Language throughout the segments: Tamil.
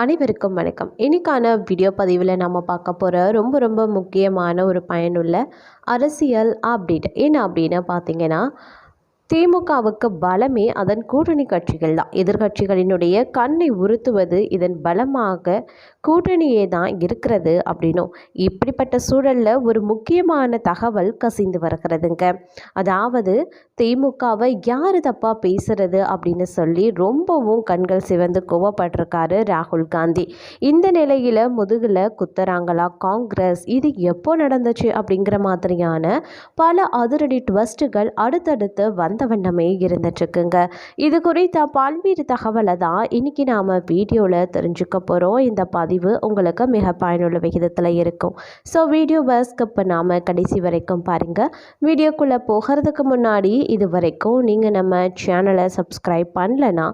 அனைவருக்கும் வணக்கம். இன்றைக்கான வீடியோ பதிவில் நம்ம பார்க்க போகிற ரொம்ப ரொம்ப முக்கியமான ஒரு பயனுள்ள அரசியல் அப்டேட் என்ன அப்படின்னு பார்த்தீங்கன்னா திமுகவுக்கு பலமே அதன் கூட்டணி கட்சிகள் தான். எதிர்கட்சிகளினுடைய கண்ணை உறுத்துவது இதன் பலமாக கூட்டணியே தான் இருக்கிறது அப்படின்னும். இப்படிப்பட்ட சூழலில் ஒரு முக்கியமான தகவல் கசிந்து வருகிறதுங்க. அதாவது திமுகவை யார் தப்பாக பேசுறது அப்படின்னு சொல்லி ரொம்பவும் கண்கள் சிவந்து கோவப்பட்டிருக்காரு ராகுல் காந்தி. இந்த நிலையில் முதுகில் குத்துறாங்களா காங்கிரஸ்? இது எப்போ நடந்துச்சு அப்படிங்கிற மாதிரியான பல அதிரடி ட்வஸ்ட்டுகள் அடுத்தடுத்து வந்து வண்ணமே இருந்துட்டுருக்குங்க. இது குறித்த பல்வேறு தகவலை தான் இன்னைக்கு நாம் வீடியோவில் தெரிஞ்சுக்க போகிறோம் இந்த பதிவு உங்களுக்கு மிக பயனுள்ள விகிதத்தில் இருக்கும். ஸோ வீடியோவை ஸ்கிப் பண்ணாமல் கடைசி வரைக்கும் பாருங்கள் வீடியோக்குள்ளே போகிறதுக்கு முன்னாடி இது வரைக்கும் நீங்கள் நம்ம சேனலை சப்ஸ்கிரைப் பண்ணலன்னா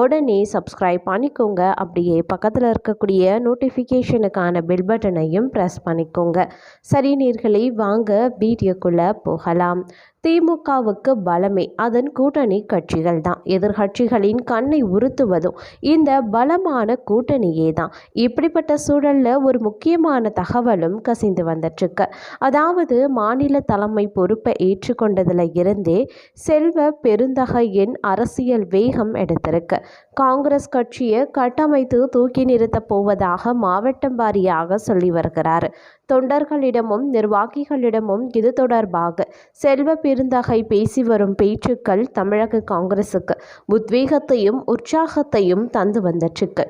உடனே சப்ஸ்கிரைப் பண்ணிக்கோங்க. அப்படியே பக்கத்தில் இருக்கக்கூடிய நோட்டிஃபிகேஷனுக்கான பெல் பட்டனையும் ப்ரெஸ் பண்ணிக்கோங்க. சரி நீர்களை வாங்க வீடியோக்குள்ளே போகலாம். திமுகவுக்கு பலமே. அதன் கூட்டணி கட்சிகள் தான். எதிர்கட்சிகளின் கண்ணை உறுத்துவதும் இந்த பலமான கூட்டணியே தான். இப்படிப்பட்ட சூழலில் ஒரு முக்கியமான தகவலும் கசிந்து வந்துட்டுருக்கு. அதாவது மாநில தலைமை பொறுப்பை ஏற்றுக்கொண்டதில் இருந்தே செல்வ பெருந்தகையின் அரசியல் வேகம் எடுத்திருக்கு. காங்கிரஸ் கட்சியை கட்டமைத்து தூக்கி நிறுத்தப் போவதாக மாவட்டம் வாரியாக சொல்லி வருகிறார். தொண்டர்களிடமும் நிர்வாகிகளிடமும் இது தொடர்பாக செல்வ பெருந்தகை பேசி வரும் பேச்சுக்கள் தமிழக காங்கிரசுக்கு உத்வேகத்தையும் உற்சாகத்தையும் தந்து வந்துட்டுருக்கு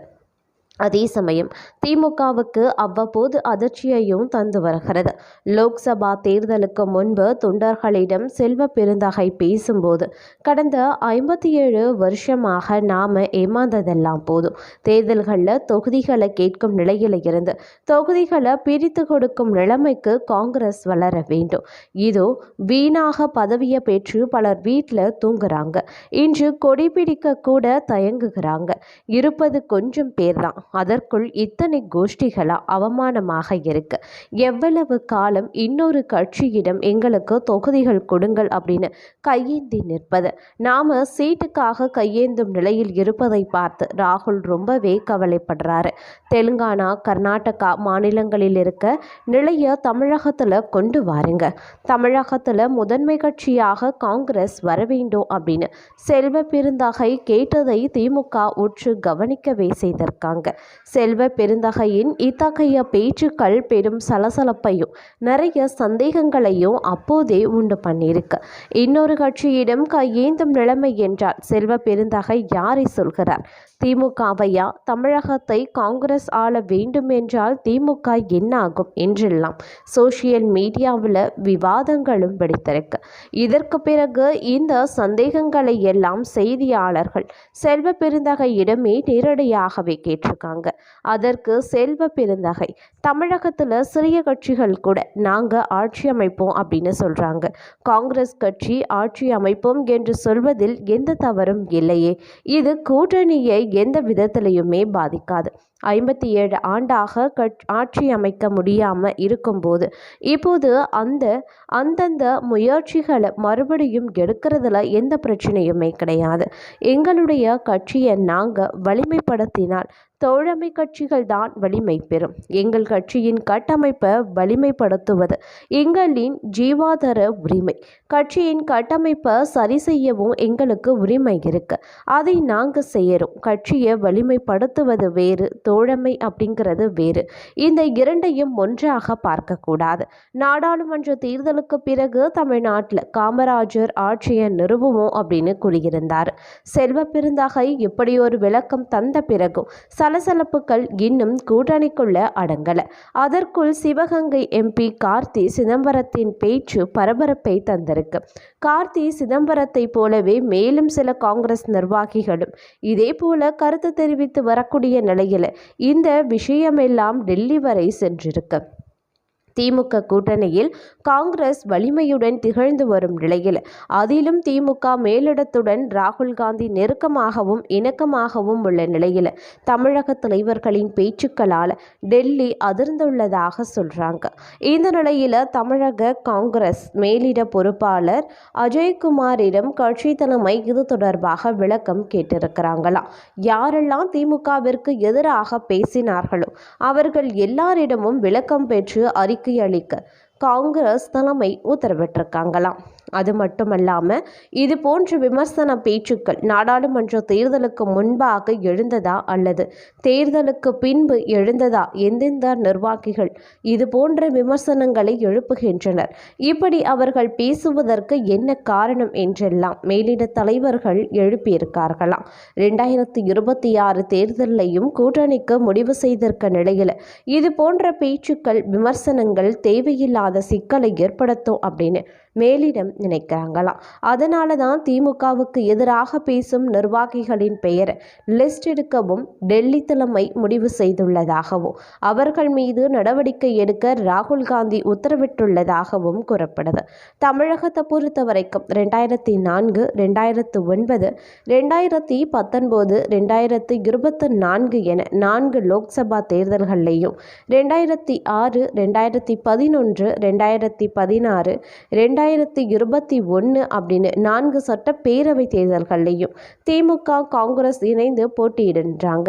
அதே சமயம் திமுகவுக்கு அவ்வப்போது அதிர்ச்சியையும் தந்து வருகிறது. லோக்சபா தேர்தலுக்கு முன்பு தொண்டர்களிடம் செல்வ பெருந்தகை பேசும்போது கடந்த ஐம்பத்தி ஏழு வருஷமாக நாம் ஏமாந்ததெல்லாம் போதும். தேர்தல்களில் தொகுதிகளை கேட்கும் நிலையில் இருந்து தொகுதிகளை பிரித்து கொடுக்கும் நிலைமைக்கு காங்கிரஸ் வளர வேண்டும். இதோ வீணாக பதவியை பெற்று பலர் வீட்டில் தூங்குறாங்க. இன்று கொடி பிடிக்க கூட தயங்குகிறாங்க. இருப்பது கொஞ்சம் பேர் தான் அதற்குள் இத்தனை கோஷ்டிகளா அவமானமாக இருக்கு. எவ்வளவு காலம் இன்னொரு கட்சியிடம் எங்களுக்கு தொகுதிகள் கொடுங்கள் அப்படின்னு கையேந்தி நிற்பது. நாம சீட்டுக்காக கையேந்தும் நிலையில் இருப்பதை பார்த்து ராகுல் ரொம்பவே கவலைப்படுறாரு. தெலுங்கானா கர்நாடகா மாநிலங்களில் இருக்க நிலைய தமிழகத்தில் கொண்டு வாருங்க. தமிழகத்தில் முதன்மை கட்சியாக காங்கிரஸ் வர வேண்டும் அப்படின்னு செல்வ பெருந்தகை கேட்டதை திமுக உற்று கவனிக்கவே செய்திருக்காங்க. செல்வ பெருந்தகையின் இத்தகைய பேச்சுக்கள் பெரும் சலசலப்பையும் நிறைய சந்தேகங்களையும் அப்போதே உண்டு பண்ணியிருக்கு. இன்னொரு கட்சியிடம் கையேந்தும் நிலைமை என்றால் செல்வ பெருந்தகை யாரை சொல்கிறார்? திமுகவையா தமிழகத்தை காங்கிரஸ் ஆள வேண்டும் என்றால் திமுக என்னாகும் என்றெல்லாம் சோசியல் மீடியாவில் விவாதங்களும் வெடித்திருக்கு. இதற்கு பிறகு இந்த சந்தேகங்களை எல்லாம் செய்தியாளர்கள் செல்வ பெருந்தகையிடமே நேரடியாகவே கேட்டிருக்காங்க அதற்கு செல்வ பெருந்தகை. தமிழகத்தில் சிறிய கட்சிகள் கூட நாங்கள் ஆட்சி அமைப்போம் அப்படின்னு சொல்கிறாங்க காங்கிரஸ் கட்சி ஆட்சி அமைப்போம் என்று சொல்வதில் எந்த தவறும் இல்லையே. இது கூட்டணியை எந்த விதத்திலையுமே பாதிக்காது. ஐம்பத்தி ஏழு ஆண்டாக கட் ஆட்சி அமைக்க முடியாமல் இருக்கும்போது இப்போது அந்த அந்தந்த முயற்சிகளை மறுபடியும் எடுக்கிறதுல எந்த பிரச்சனையுமே கிடையாது. எங்களுடைய கட்சியை நாங்கள் வலிமைப்படுத்தினால் தோழமை கட்சிகள் தான் வலிமை பெறும். எங்கள் கட்சியின் கட்டமைப்பை வலிமைப்படுத்துவது எங்களின் ஜீவாதார உரிமை. கட்சியின் கட்டமைப்பை சரி செய்யவும் எங்களுக்கு உரிமை இருக்கு. அதை நாங்கள் செய்யறோம். கட்சியை வலிமைப்படுத்துவது வேறு தோழமை அப்படிங்கிறது வேறு. இந்த இரண்டையும் ஒன்றாக பார்க்கக்கூடாது. நாடாளுமன்ற தேர்தலுக்கு பிறகு தமிழ்நாட்டில் காமராஜர் ஆட்சியை நிறுவுவோம் அப்படின்னு கூறியிருந்தார். செல்வ பெருந்தகை இப்படி ஒரு விளக்கம் தந்த பிறகும் சலசலப்புகள் இன்னும் கூட்டணிக்குள்ள அடங்கல. அதற்குள் சிவகங்கை எம்பி கார்த்தி சிதம்பரத்தின் பேச்சு பரபரப்பை தந்திருக்கு. கார்த்தி சிதம்பரத்தை போலவே மேலும் சில காங்கிரஸ் நிர்வாகிகளும் இதே போல கருத்து தெரிவித்து வரக்கூடிய நிலையில் இந்த விஷயமெல்லாம் டெல்லி வரை சென்றிருக்கு. திமுக கூட்டணியில் காங்கிரஸ் வலிமையுடன் திகழ்ந்து வரும் நிலையில். அதிலும் திமுக மேலிடத்துடன் ராகுல் காந்தி நெருக்கமாகவும் இணக்கமாகவும் உள்ள நிலையில் தமிழக தலைவர்களின் பேச்சுக்களால் டெல்லி அதிர்ந்துள்ளதாக சொல்றாங்க. இந்த நிலையில் தமிழக காங்கிரஸ் மேலிட பொறுப்பாளர் அஜய்குமாரிடம் கட்சி தலைமை இது தொடர்பாக விளக்கம் கேட்டிருக்கிறாங்களாம் யாரெல்லாம் திமுகவிற்கு எதிராக பேசினார்களோ அவர்கள் எல்லாரிடமும் விளக்கம் பெற்று அறிக்கை அளிக்க காங்கிரஸ் தலைமை உத்தரவிட்டிருக்காங்களாம். அது மட்டுமல்லாமல் இது போன்ற விமர்சன பேச்சுக்கள் நாடாளுமன்ற தேர்தலுக்கு முன்பாக எழுந்ததா அல்லது தேர்தலுக்கு பின்பு எழுந்ததா எந்தெந்த நிர்வாகிகள் இது போன்ற விமர்சனங்களை எழுப்புகின்றனர்? இப்படி அவர்கள் பேசுவதற்கு என்ன காரணம் என்றெல்லாம் மேலிட தலைவர்கள் எழுப்பியிருக்கார்களாம் ரெண்டாயிரத்தி இருபத்தி ஆறு தேர்தலையும் கூட்டணிக்கு முடிவு செய்திருக்க நிலையில் இது போன்ற பேச்சுக்கள் விமர்சனங்கள் தேவையில்லாத சிக்கலை ஏற்படுத்தும் அப்படின்னு மேலிடம் நினைக்கிறாங்களாம் அதனால தான் திமுகவுக்கு எதிராக பேசும் நிர்வாகிகளின் பெயர் லிஸ்ட் எடுக்கவும் டெல்லி தலைமை முடிவு செய்துள்ளதாகவும் அவர்கள் மீது நடவடிக்கை எடுக்க ராகுல் காந்தி உத்தரவிட்டுள்ளதாகவும் கூறப்படுது. தமிழகத்தை பொறுத்த வரைக்கும் ரெண்டாயிரத்தி நான்கு ரெண்டாயிரத்து ஒன்பது ரெண்டாயிரத்தி பத்தொன்பது ரெண்டாயிரத்தி இருபத்தி நான்கு என நான்கு லோக்சபா தேர்தல்கள்லையும் ரெண்டாயிரத்தி ஆறு ரெண்டாயிரத்தி பதினொன்று ரெண்டாயிரத்தி பதினாறு ரெண்டாயிரத்தி ரெண்டாயிரத்தி இருபத்தி ஒன்று அப்படின்னு நான்கு சட்டப்பேரவை தேர்தல்கள்லையும் திமுக காங்கிரஸ் இணைந்து போட்டியிடுன்றாங்க.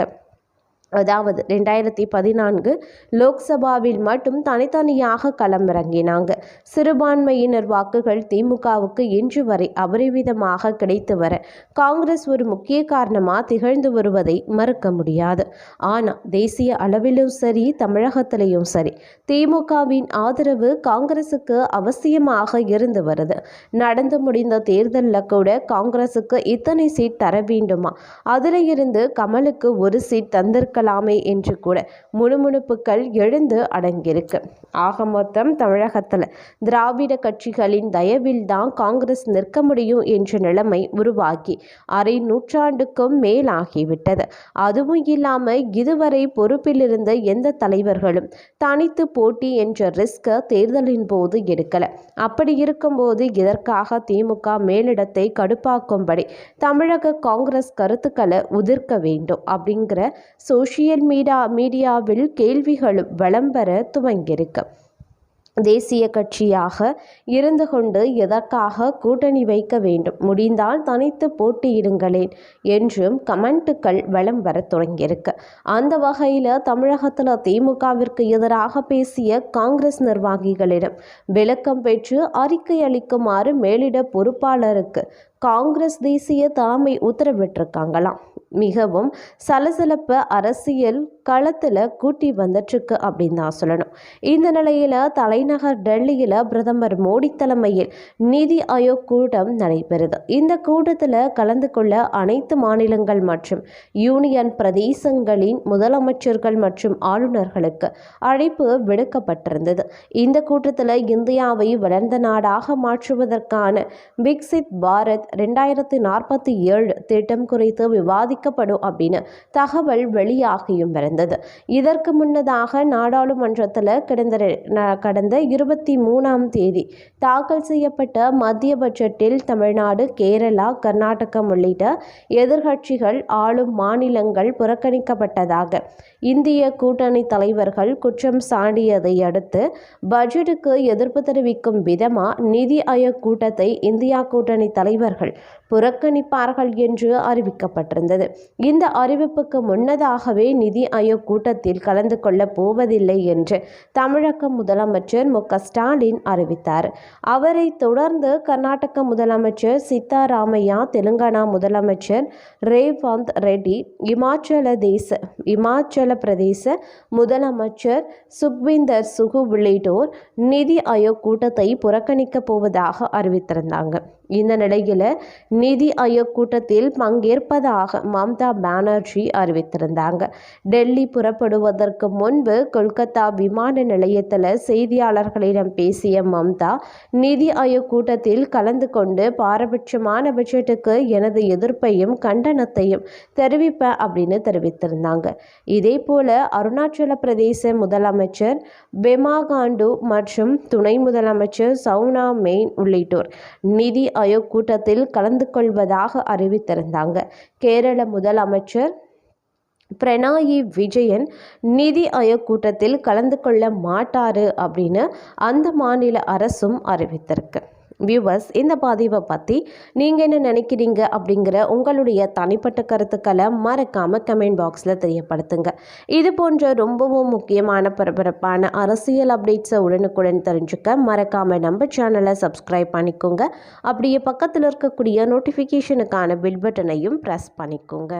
அதாவது ரெண்டாயிரத்தி பதினான்கு லோக்சபாவில் மட்டும் தனித்தனியாக களமிறங்கினாங்க. சிறுபான்மையினர் வாக்குகள் திமுகவுக்கு இன்று வரை அபரிவிதமாக கிடைத்து வர காங்கிரஸ் ஒரு முக்கிய காரணமாக திகழ்ந்து வருவதை மறுக்க முடியாது. ஆனால் தேசிய அளவிலும் சரி தமிழகத்திலையும் சரி திமுகவின் ஆதரவு காங்கிரசுக்கு அவசியமாக இருந்து வருது. நடந்து முடிந்த தேர்தலில் கூட காங்கிரசுக்கு இத்தனை சீட் தர வேண்டுமா? அதில் இருந்து கமலுக்கு ஒரு சீட் தந்திருக்கலாம். இருக்கலாமே என்று கூட முணுமுணுப்புகள் எழுந்து அடங்கியிருக்கு. ஆக மொத்தம் தமிழகத்தில் திராவிட கட்சிகளின் தயவில்தான் காங்கிரஸ் நிற்க முடியும் என்ற நிலைமை உருவாகி அரை நூற்றாண்டுக்கும் மேலாகிவிட்டது. அதுவும் இல்லாமல் இதுவரை பொறுப்பில் இருந்த எந்த தலைவர்களும் தனித்து போட்டி என்ற ரிஸ்க தேர்தலின் போது எடுக்கல. அப்படி இருக்கும்போது இதற்காக திமுக மேலிடத்தை கடுப்பாக்கும்படி தமிழக காங்கிரஸ் கருத்துக்களை உதிர்க்க வேண்டும் அப்படிங்கிற சோஷியல் சோஷியல் மீடியா மீடியாவில் கேள்விகளும் வலம் பெற துவங்கியிருக்கு. தேசிய கட்சியாக இருந்து கொண்டு எதற்காக கூட்டணி வைக்க வேண்டும்? முடிந்தால் தனித்து போட்டியிடுங்களேன் என்றும் கமெண்ட்டுகள் வலம் வர தொடங்கியிருக்கு. அந்த வகையில் தமிழகத்தில் திமுகவிற்கு எதிராக பேசிய காங்கிரஸ் நிர்வாகிகளிடம் விளக்கம் பெற்று அறிக்கை அளிக்குமாறு மேலிட பொறுப்பாளருக்கு காங்கிரஸ் தேசிய தலைமை உத்தரவிட்டிருக்காங்களாம். மிகவும் சலசலப்ப அரசியல் களத்தில் கூட்டி வந்துட்டுருக்கு அப்படின்னு தான் சொல்லணும். இந்த நிலையில் தலைநகர் டெல்லியில் பிரதமர் மோடி தலைமையில் நிதி ஆயோக் கூட்டம் நடைபெறுது. இந்த கூட்டத்தில் கலந்து கொள்ள அனைத்து மாநிலங்கள் மற்றும் யூனியன் பிரதேசங்களின் முதலமைச்சர்கள் மற்றும் ஆளுநர்களுக்கு அழைப்பு விடுக்கப்பட்டிருந்தது. இந்த கூட்டத்தில் இந்தியாவை வளர்ந்த நாடாக மாற்றுவதற்கான பிக்சித் பாரத் ரெண்டாயிரத்தி நாற்பத்தி ஏழு திட்டம் குறித்து விவாதிக்கப்படும் அப்படின்னு தகவல் வெளியாகியும் இருந்தது இதற்கு முன்னதாக நாடாளுமன்றத்தில் கடந்த கடந்த இருபத்தி மூணாம் தேதி தாக்கல் செய்யப்பட்ட மத்திய பட்ஜெட்டில் தமிழ்நாடு கேரளா கர்நாடகம் உள்ளிட்ட எதிர்கட்சிகள் ஆளும் மாநிலங்கள் புறக்கணிக்கப்பட்டதாக இந்திய கூட்டணி தலைவர்கள் குற்றம் சாண்டியதை அடுத்து பட்ஜெட்டுக்கு எதிர்ப்பு தெரிவிக்கும் விதமாக நிதி ஆயோக் கூட்டத்தை இந்தியா கூட்டணி தலைவர்கள் புறக்கணிப்பார்கள் என்று அறிவிக்கப்பட்டிருந்தது. இந்த அறிவிப்புக்கு முன்னதாகவே நிதி ஆயோக் கூட்டத்தில் கலந்து கொள்ளப் போவதில்லை என்று தமிழக முதலமைச்சர் மு ஸ்டாலின் அறிவித்தார். அவரை தொடர்ந்து கர்நாடக முதலமைச்சர் சித்தாராமையா தெலுங்கானா முதலமைச்சர் ரேவந்த் ரெட்டி இமாச்சல தேச இமாச்சல பிரதேச முதலமைச்சர் சுக்விந்தர் சுகு உள்ளிட்டோர் நிதி ஆயோக் கூட்டத்தை புறக்கணிக்கப் போவதாக அறிவித்திருந்தாங்க. இந்த நிலையில் நிதி ஆயோக் கூட்டத்தில் பங்கேற்பதாக மம்தா பானர்ஜி அறிவித்திருந்தாங்க. டெல்லி புறப்படுவதற்கு முன்பு கொல்கத்தா விமான நிலையத்தில் செய்தியாளர்களிடம் பேசிய மம்தா நிதி ஆயோக் கூட்டத்தில் கலந்து கொண்டு பாரபட்சமான பட்ஜெட்டுக்கு எனது எதிர்ப்பையும் கண்டனத்தையும் தெரிவிப்பேன் அப்படின்னு தெரிவித்திருந்தாங்க. இதே போல அருணாச்சல பிரதேச முதலமைச்சர் பெமா காண்டு மற்றும் துணை முதலமைச்சர் சவுனா மெயின் உள்ளிட்டோர் நிதி ஆயோக் கூட்டத்தில் கலந்து கொள்வதாக அறிவித்திருந்தாங்க. கேரள முதலமைச்சர் பிரணாயி விஜயன் நிதி ஆயோக் கூட்டத்தில் கலந்து கொள்ள மாட்டாரு அப்படின்னு அந்த மாநில அரசும் அறிவித்திருக்கு. வியூவர்ஸ் இந்த பதிவை பற்றி நீங்கள் என்ன நினைக்கிறீங்க அப்படிங்கிற உங்களுடைய தனிப்பட்ட கருத்துக்களை மறக்காமல் கமெண்ட் பாக்ஸில் தெரியப்படுத்துங்க. இது போன்ற ரொம்பவும் முக்கியமான பரபரப்பான அரசியல் அப்டேட்ஸை உடனுக்குடன் தெரிஞ்சுக்க மறக்காமல் நம்ம சேனலை சப்ஸ்கிரைப் பண்ணிக்கோங்க. அப்படியே பக்கத்தில் இருக்கக்கூடிய நோட்டிஃபிகேஷனுக்கான பில் பட்டனையும் ப்ரெஸ் பண்ணிக்கோங்க.